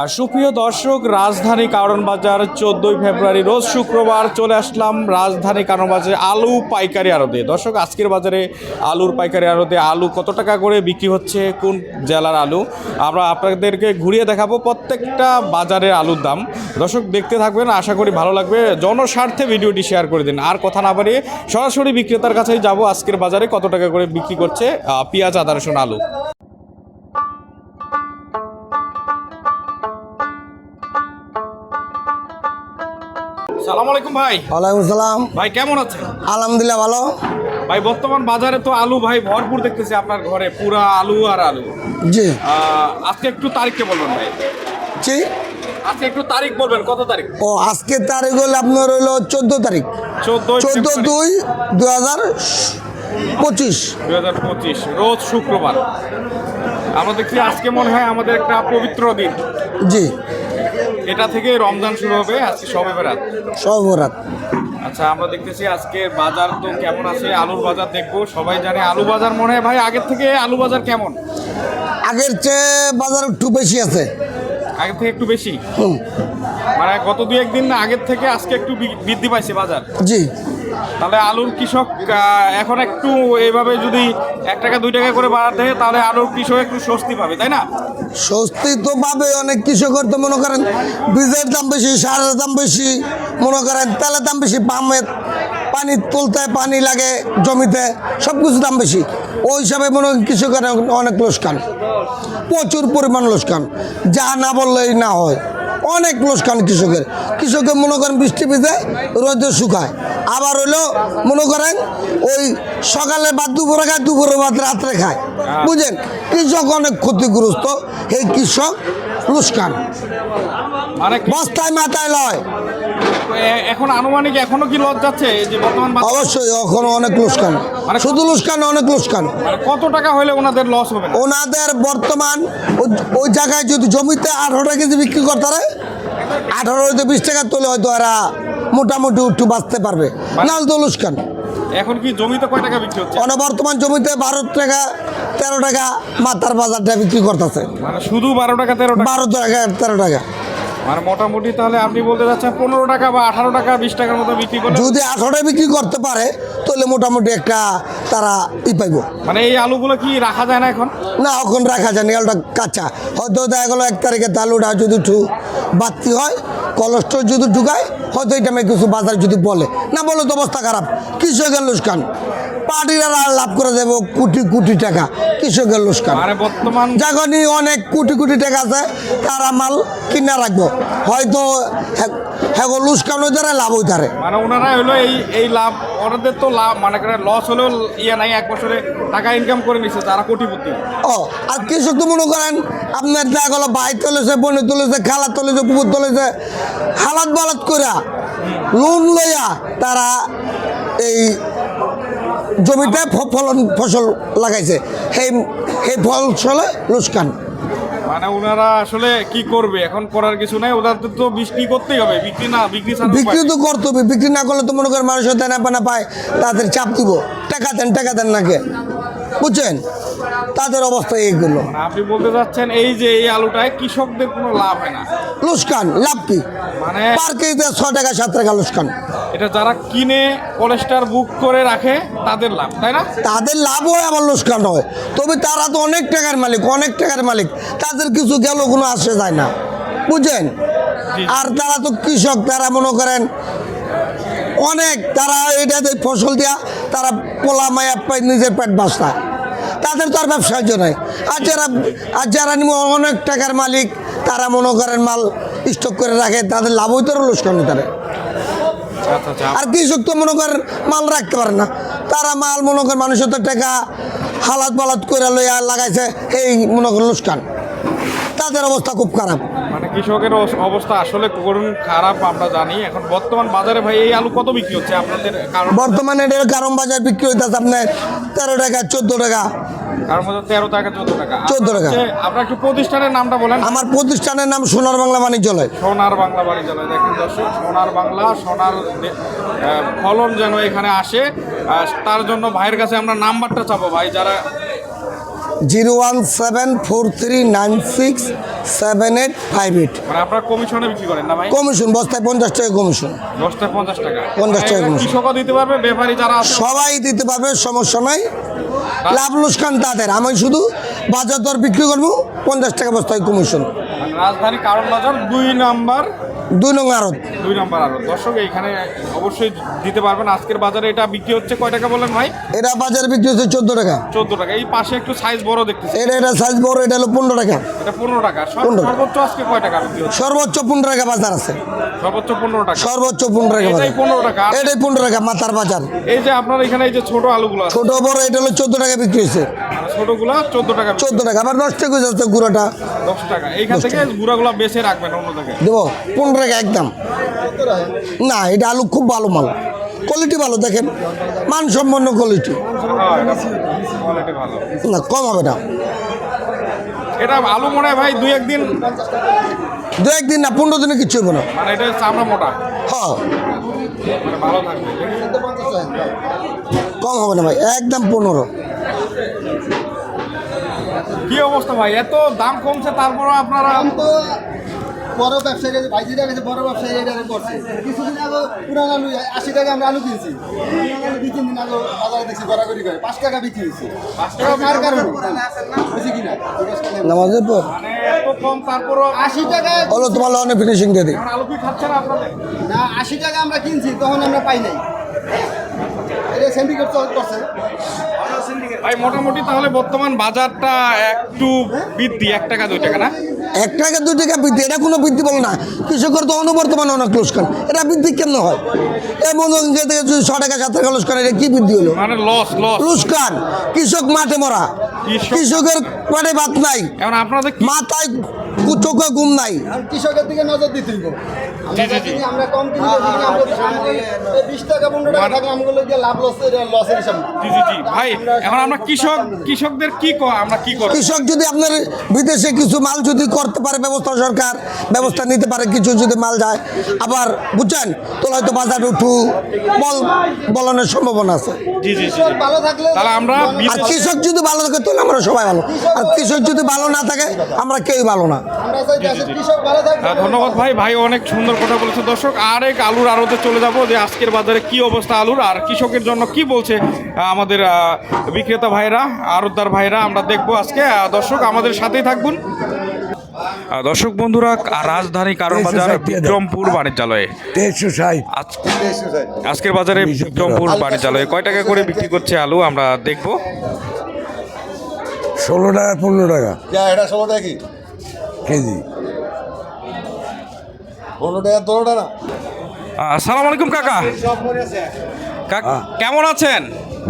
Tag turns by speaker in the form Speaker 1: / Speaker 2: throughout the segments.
Speaker 1: আর সুপ্রিয় দর্শক, রাজধানী কারণ বাজার চোদ্দোই ফেব্রুয়ারি রোজ শুক্রবার চলে আসলাম রাজধানী কারণ বাজারে আলু পাইকারি আড়তে। দর্শক, আজকের বাজারে আলুর পাইকারি আড়তে আলু কত টাকা করে বিক্রি হচ্ছে? কোন জেলার আলু? আমরা আপনাদেরকে ঘুরিয়ে দেখাবো প্রত্যেকটা বাজারের আলুর দাম। দর্শক, দেখতে থাকবেন, আশা করি ভালো লাগবে। জনস্বার্থে ভিডিওটি শেয়ার করে দিন। আর কথা না বাড়িয়ে সরাসরি বিক্রেতার কাছেই যাব। আজকের বাজারে কত টাকা করে বিক্রি করছে পেঁয়াজ, আদা, রসুন, আলু? সালাম আলাইকুম ভাই।
Speaker 2: ওয়ালাইকুম সালাম।
Speaker 1: ভাই কেমন আছেন?
Speaker 2: আলহামদুলিল্লাহ ভালো।
Speaker 1: ভাই বর্তমান বাজারে তো আলু ভাই ভরপুর দেখতেছি আপনার ঘরে পুরা আলু আর আলু।
Speaker 2: জি।
Speaker 1: আজকে একটু তারিখকে বলবেন ভাই।
Speaker 2: জি।
Speaker 1: আজকে একটু তারিখ বলবেন কত তারিখ?
Speaker 2: ও আজকে তারিখ হলো আপনার হলো চোদ্দ তারিখ।
Speaker 1: চোদ্দ
Speaker 2: দুই দু হাজার পঁচিশ।
Speaker 1: দুই হাজার পঁচিশ রোজ শুক্রবার। আমরা দেখছি আজকে মনে হয় আমাদের একটা পবিত্র দিন।
Speaker 2: জি।
Speaker 1: এটা থেকে রমজান শুরু হবে আজকে সবে বেড়াত
Speaker 2: সবরাত
Speaker 1: আচ্ছা আমরা দেখতেছি আজকে বাজার তো কেমন আছে? আলুর বাজার দেখব সবাই জানে আলু বাজার মনে হয় ভাই আগের থেকে আলু বাজার কেমন?
Speaker 2: আগের চেয়ে বাজার একটু বেশি আছে।
Speaker 1: আগের থেকে একটু বেশি? মানে গত দু একদিন আগের থেকে আজকে একটু বৃদ্ধি পাইছে বাজার।
Speaker 2: জি।
Speaker 1: তাহলে আলুর কৃষক এখন একটু এইভাবে যদি এক টাকা, দুই টাকা করে বাড়াতে তাহলে আলুর কৃষক একটু স্বস্তি পাবে, তাই না?
Speaker 2: স্বস্তি তো পাবে, অনেক কৃষকের তো মনে করেন বীজের দাম বেশি, সারের দাম বেশি, মনে করেন তেলের দাম বেশি পামের পানি তুলতে পানি লাগে জমিতে সব কিছু দাম বেশি। ওই হিসাবে মনে করেন কৃষকের অনেক লোসকান প্রচুর পরিমাণ লোসকান যা না বললেই না হয়। অনেক লোসকান কৃষকের। কৃষকের মনে করেন বৃষ্টি ভিজে রোদে শুকায়। আবার হইল মনে করেন ওই সকালে বা দুপুরে খায় দুপুরে বাদ রাত্রে খায়। বুঝেন? কৃষক অনেক ক্ষতিগ্রস্ত এই কৃষক লুস্কান
Speaker 1: মানে
Speaker 2: বস্তায় মাথায় লয়।
Speaker 1: এখন আনুমানিক এখনও কি লস যাচ্ছে? যে বর্তমান
Speaker 2: অবশ্যই এখনও অনেক লুস্কান।
Speaker 1: মানে
Speaker 2: শুধু লুস্কান অনেক লুস্কান।
Speaker 1: মানে কত টাকা হলে ওনাদের লস হবে?
Speaker 2: ওনাদের বর্তমান ওই- জায়গায় যদি জমিতে আঠারো টাকা কেজি বিক্রি করতে পারে আঠারো বিশ টাকা তোলে হয়তো এরা মোটামুটি একটু বাঁচতে পারবে। নাজদুলুস খান
Speaker 1: এখন কি জমিতে কয় টাকা বিক্রি হচ্ছে?
Speaker 2: অনবর্তমান জমিতে বারো টাকা তেরো টাকা মাথার বাজারটা বিক্রি করতেছে।
Speaker 1: মানে শুধু বারো টাকা তেরো টাকা?
Speaker 2: বারো টাকা তেরো টাকা।
Speaker 1: মানে মোটামুটি তাহলে আপনি বলতে যাচ্ছেন পনেরো টাকা বা আঠারো টাকা বিশ টাকার মতো বিক্রি করলে
Speaker 2: যদি আঠারোটায় বিক্রি করতে পারে তাহলে মোটামুটি একটা তারা ই পাইব।
Speaker 1: মানে এই আলুগুলো কি রাখা যায় না এখন?
Speaker 2: না এখন রাখা যায় না আলুটা কাঁচা। হয়তো দেখা গেলো এক তারিখে আলুটা যদি একটু বাড়তি হয় কলেস্ট্রল যদি ঢুকায় হয়তো এটা আমি কিছু বাজার যদি বলে। না বলে তো অবস্থা খারাপ। কৃষকের লোসকান পার্টিরা লাভ করে দেবো কোটি কোটি টাকা কৃষকের লোসকান
Speaker 1: মানে বর্তমান
Speaker 2: যখনই অনেক কোটি কোটি টাকা আছে তারা মাল কিনে রাখব। হয়তো হ্যাঁ লুসকান তারা লাভ তারে
Speaker 1: মানে ওনারা হলো এই এই লাভ ওনাদের তো লাভ মানে লস হলেও ইয়ে নাই এক বছরে টাকা ইনকাম করে নিচ্ছে তারা কোটিপতি।
Speaker 2: ও আর কৃষক তো মনে করেন আপনার দেখা গেলো ভাই তুলেছে বোনে তুলেছে খালা তুলেছে কুকুর তুলেছে হালাত বালাত কইরা লোন লইয়া তারা এই জমিতে ফলন ফসল লাগাইছে। সেই সেই ফসলে লুসকান
Speaker 1: মানে ওনারা আসলে কি করবে? এখন করার কিছু নাই। ওদের তো বিক্রি করতেই হবে। বিক্রি না বিক্রি
Speaker 2: বিক্রি তো করতে হবে বিক্রি না করলে তো মনে করেন মানুষ দেনা পানা পায় তাদের চাপ দিব। টাকা দেন টাকা দেন নাকি? বুঝছেন? তাদের অবস্থা এইগুলো।
Speaker 1: মানে আপনি বলতে চাচ্ছেন এই যে এই আলুটায় কৃষকদের কোনো লাভ হয় না।
Speaker 2: লুসকান লাভ কি?
Speaker 1: মানে
Speaker 2: পার কেজিতে ছ টাকা সাত টাকা লুসকান।
Speaker 1: এটা যারা কিনে কলেস্টার বুক করে রাখে তাদের লাভ তাই না?
Speaker 2: তাদের লাভ হয় আবার লোকসান হয়। তবে তারা তো অনেক টাকার মালিক অনেক টাকার মালিক। তাদের কিছু গেল কোনো আসে যায় না। বুঝছেন আর তারা তো কৃষক তারা মনে করেন অনেক তারা এটাতে ফসল দিয়া তারা পোলা মায়া পায় নিজের পেট বাঁচতায়। তাদের তো আর ব্যবসার্য নাই। আর যারা আর যারা অনেক টাকার মালিক তারা মনে করেন মাল স্টক করে রাখে তাদের লাভ হইতে লোকসান তারা আর কৃষক তো মনে করেন মাল রাখতে পারে না। তারা মাল মনে করেন মানুষের তো টাকা হালাত বালাত করে লইয়া লাগাইছে এই মনে করেন লুস্কান তাদের অবস্থা খুব খারাপ।
Speaker 1: মানে কৃষকের অবস্থা আসলে করুন খারাপ আমরা জানি। এখন বর্তমান বাজারে ভাই এই আলু কত বিক্রি হচ্ছে? আপনাদের কারণ
Speaker 2: বর্তমানে এটার কারণ বাজার বিক্রি হইতেছে আপনার তেরো টাকা চোদ্দ টাকা।
Speaker 1: কারণ মধ্যে তেরো টাকা চোদ্দ টাকা।
Speaker 2: 14 টাকা।
Speaker 1: হচ্ছে, আপনার একটু প্রতিষ্ঠানের নামটা বলেন।
Speaker 2: আমার প্রতিষ্ঠানের নাম সোনার বাংলা বাণিজ্যালয়।
Speaker 1: সোনার বাংলা বাড়ি দেখেন দর্শক সোনার বাংলা সোনার ফলন যেন এখানে আসে। তার জন্য ভাইয়ের কাছে আমরা নাম্বারটা চাবো ভাই যারা
Speaker 2: zero one seven four three nine six seven eight five eight.
Speaker 1: মানে আপনারা কমিশনে বিক্রি করেন না ভাই?
Speaker 2: কমিশন বস্তায় পঞ্চাশ টাকা কমিশন।
Speaker 1: দশটা পঞ্চাশ টাকা।
Speaker 2: 50 টাকা কমিশন।
Speaker 1: দিতে পারবে ব্যাপারী যারা
Speaker 2: সবাই দিতে পারবে সমস্যা নাই। লাভ লোকসান তাদের। আমি শুধু বাজার দর বিক্রি করব পঞ্চাশ টাকা বস্তায় কমিশন
Speaker 1: রাজধানী কারণ বাজার দুই নাম্বার
Speaker 2: দুই নং আড়ত।
Speaker 1: দুই নাম্বার আরও দর্শক এইখানে অবশ্যই দিতে পারবেন। আজকের বাজারে এটা বিক্রি হচ্ছে কয় টাকা বলেন ভাই?
Speaker 2: এটা বাজারে বিক্রি হচ্ছে চোদ্দ টাকা।
Speaker 1: চোদ্দ টাকা। এই পাশে একটু সাইজ বড় দেখতেছি।
Speaker 2: এটা এটা সাইজ বড় এটা হলো পনেরো টাকা।
Speaker 1: এটা পনেরো টাকা। সর্বোচ্চ আজকে কয় টাকা বিক্রি হচ্ছে?
Speaker 2: সর্বোচ্চ পনেরো টাকা বাজার আছে।
Speaker 1: সর্বোচ্চ পনেরো টাকা।
Speaker 2: সর্বোচ্চ পনেরো টাকা
Speaker 1: এটাই পনেরো টাকা।
Speaker 2: এটাই পনেরো টাকা মাথার বাজার।
Speaker 1: এই যে আপনার এখানে এই যে ছোট আলুগুলো
Speaker 2: ছোট বড় এটা হলো চোদ্দ টাকা বিক্রি হয়েছে।
Speaker 1: মানে ছোটগুলো চোদ্দ টাকা।
Speaker 2: চোদ্দ টাকা। আবার দশ টাকা যাচ্ছে গুঁড়োটা।
Speaker 1: দশ টাকা। এইখান থেকে গুঁড়াগুলো বেছে রাখবেন অন্য থেকে
Speaker 2: দেবো। পনেরো টাকা একদম। না এটা আলু খুব ভালো মাল। কোয়ালিটি ভালো দেখেন। মানসম্পন্ন কোয়ালিটি না কম হবে না।
Speaker 1: এটা আলু মনে হয় ভাই দুই একদিন
Speaker 2: দু একদিন না পনেরো দিনে কিচ্ছু হবে না।
Speaker 1: মানে এটা চামড়া মোটা।
Speaker 2: হ্যাঁ।
Speaker 1: মানে ভালো থাকবে।
Speaker 2: কম হবে না ভাই একদম পনেরো।
Speaker 1: কি অবস্থা ভাই? এত দাম কমছে তারপরও আপনারা
Speaker 3: বড় ব্যবসায়ী ভাইজিরা গেছে বড় ব্যবসায়ী এটা করছে। কিছুদিন আগে পুরান আলু আশি টাকা আমরা আলু কিনছি। দুই তিন দিন আগে বাজারে দেখছি গড়াগড়ি করে পাঁচ টাকা বিক্রি হয়েছে। পাঁচ টাকা কার কারণে? বুঝি কিনা
Speaker 2: নামাজের পর।
Speaker 1: মানে এত কম তারপরও
Speaker 3: আশি টাকা
Speaker 2: হলো তোমার ফিনিশিং দিয়ে দিই।
Speaker 1: না
Speaker 3: আশি টাকা আমরা কিনছি তখন আমরা পাই নাই। এটা সিন্ডিকেট করছে
Speaker 1: ভাই মোটামুটি তাহলে বর্তমান বাজারটা একটু বৃদ্ধি এক টাকা দুই টাকা না?
Speaker 2: এক টাকা দু টাকা বৃদ্ধি এটা কোনো বৃদ্ধি বলো না। কৃষকের তো অনুবর্তমান অনেক লোকসান এটা বৃদ্ধি কেমন হয়? এই মনে থেকে যদি ছ টাকা সাত টাকা লোকসান এটা কি বৃদ্ধি হলো?
Speaker 1: মানে লস লস
Speaker 2: লোকসান কৃষক মাঠে মরা। কৃষকের পেটে ভাত নাই।
Speaker 1: এখন আপনাদের কি
Speaker 2: মাথায় চোখে ঘুম নাই।
Speaker 3: আর কৃষকের দিকে নজর দিতে আমরা কিনি, কম কিনি বেশি কিনি, টাকা পনেরো টাকা থাকলে আমগুলো গিয়ে লাভ লস।
Speaker 1: জি জি জি। ভাই এখন আমরা কৃষক কৃষকদের কি আমরা কি করব?
Speaker 2: কৃষক যদি আপনার বিদেশে কিছু মাল যদি করতে পারে ব্যবস্থা সরকার ব্যবস্থা নিতে পারে কিছু যদি মাল যায় আবার বুঝছেন? তাহলে হয়তো বাজার উঠু বল বলনের সম্ভাবনা আছে।
Speaker 1: জি জি জি
Speaker 3: কৃষক ভালো থাকলে
Speaker 1: তাহলে আমরা
Speaker 2: আর কৃষক যদি ভালো থাকে তাহলে আমরা সবাই ভালো। আর কৃষক যদি ভালো না থাকে আমরা কেউই ভালো না।
Speaker 3: আমরা চাই দেশের কৃষক ভালো থাকবে
Speaker 1: হ্যাঁ, ধন্যবাদ ভাই। ভাই অনেক সুন্দর কথা বলেছে দর্শক আরেক আলুর আড়তে চলে যাব। যে আজকের বাজারে কি অবস্থা আলুর? আর কৃষকের জন্য কি বলছে আমাদের বিক্রেতা ভাইরা আড়তদার ভাইরা আমরা দেখব আজকে দর্শক আমাদের সাথেই থাকবেন। দর্শক বন্ধুরা রাজধানী কারণ বাজার বিক্রমপুর বাণিজ্যালয়ে। আজকের বাজারে বিক্রমপুর বাণিজ্যালয়ে কয় টাকা করে বিক্রি করছে আলু আমরা দেখব।
Speaker 4: ষোলো টাকা পনেরো টাকা।
Speaker 3: এটা ষোলো টাকা কি?
Speaker 4: কেজি।
Speaker 3: পনেরো টাকা না?
Speaker 1: আহ, আসসালামু আলাইকুম কাকা। কেমন আছেন?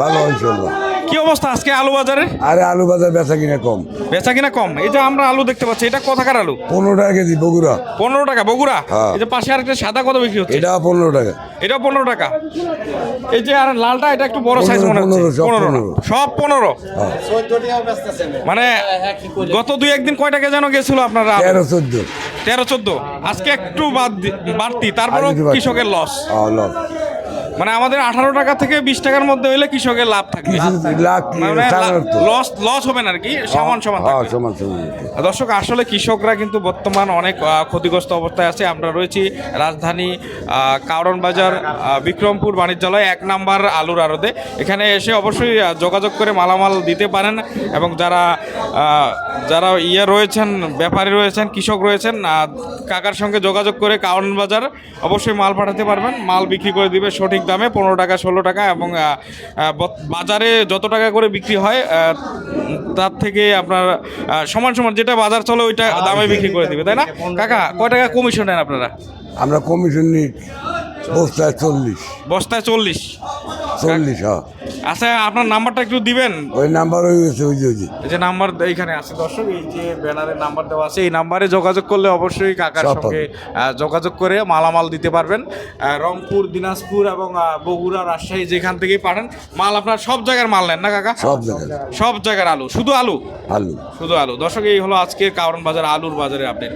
Speaker 4: ভালো ইনশাল্লাহ
Speaker 1: কি অবস্থা আজকে আলু বাজারে
Speaker 4: আরে আলু বাজার বেচা কিনা কম।
Speaker 1: বেচা কিনা কম? এই যে আমরা আলু দেখতে পাচ্ছি এটা কোথাকার আলু?
Speaker 4: পনেরো টাকা কেজি বগুড়া।
Speaker 1: পনেরো টাকা বগুড়া?
Speaker 4: হ্যাঁ।
Speaker 1: এই যে পাশে আরেকটা সাদা কত বিক্রি হচ্ছে?
Speaker 4: এটা পনেরো টাকা।
Speaker 1: এটা পনেরো টাকা। এই যে আর লালটা এটা একটু বড় সাইজ মনে হচ্ছে।
Speaker 4: পনেরো, সব
Speaker 1: পনেরো
Speaker 4: হ্যাঁ।
Speaker 1: মানে গত দুই একদিন কয় টাকা যেন গেছিল আপনার?
Speaker 4: তেরো চোদ্দ।
Speaker 1: তেরো চোদ্দ। আজকে একটু বাড়তি তারপরেও। কৃষকের লস
Speaker 4: লস
Speaker 1: মানে আমাদের আঠারো টাকা থেকে বিশ টাকার মধ্যে হইলে কৃষকের লাভ থাকবে। লস লস হবে না আর কি সমান সমান
Speaker 4: সমান
Speaker 1: দর্শক আসলে কৃষকরা কিন্তু বর্তমান অনেক ক্ষতিগ্রস্ত অবস্থায় আছে। আমরা রয়েছি রাজধানী কারণ বাজার বিক্রমপুর বাণিজ্যালয় এক নাম্বার আলুর আড়তে। এখানে এসে অবশ্যই যোগাযোগ করে মালামাল দিতে পারেন এবং যারা যারা ইয়ে রয়েছেন ব্যাপারী রয়েছেন কৃষক রয়েছেন কাকার সঙ্গে যোগাযোগ করে কারণ বাজার অবশ্যই মাল পাঠাতে পারবেন। মাল বিক্রি করে দিবে সঠিক দামে পনেরো টাকা ষোলো টাকা এবং বাজারে যত টাকা করে বিক্রি হয় তার থেকে আপনার সমান সমান যেটা বাজার চলে ওইটা দামে বিক্রি করে দিবে তাই না? কাকা কয় টাকা কমিশন নেন আপনারা?
Speaker 4: আমরা কমিশন নিই। বস্তায় চল্লিশ।
Speaker 1: বস্তায় চল্লিশ।
Speaker 4: চল্লিশ হ্যাঁ।
Speaker 1: আচ্ছা আপনার নাম্বারটা একটু দিবেন?
Speaker 4: ওই নাম্বার হয়ে গেছে ওই যে ওই যে।
Speaker 1: নাম্বার এইখানে আছে। দর্শক এই যে ব্যানারের নাম্বার দেওয়া আছে এই নাম্বারে যোগাযোগ করলে অবশ্যই কাকার সঙ্গে যোগাযোগ করে মালামাল দিতে পারবেন। রংপুর দিনাজপুর এবং বগুড়া রাজশাহী যেখান থেকেই পাঠান মাল আপনার সব জায়গার মাল নেন না কাকা?
Speaker 4: সব জায়গায়
Speaker 1: সব জায়গার আলু শুধু আলু?
Speaker 4: আলু।
Speaker 1: শুধু আলু। দর্শক এই হলো আজকের কারণ বাজার আলুর বাজারে আপডেট